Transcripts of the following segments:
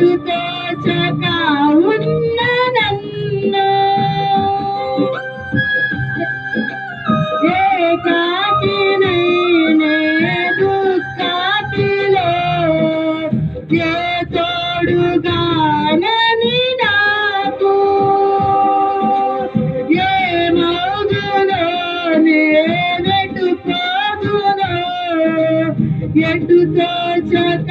గుర్తుకోచక ఉన్నదన్ను ఏకాకి నేనే దుఃఖాతిలో ఏ తోడుగానని నాకు. ఏ మౌదులో నేనెటు పోదులో ఎటు తోచక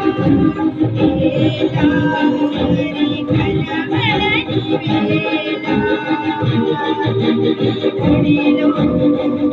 Thank you.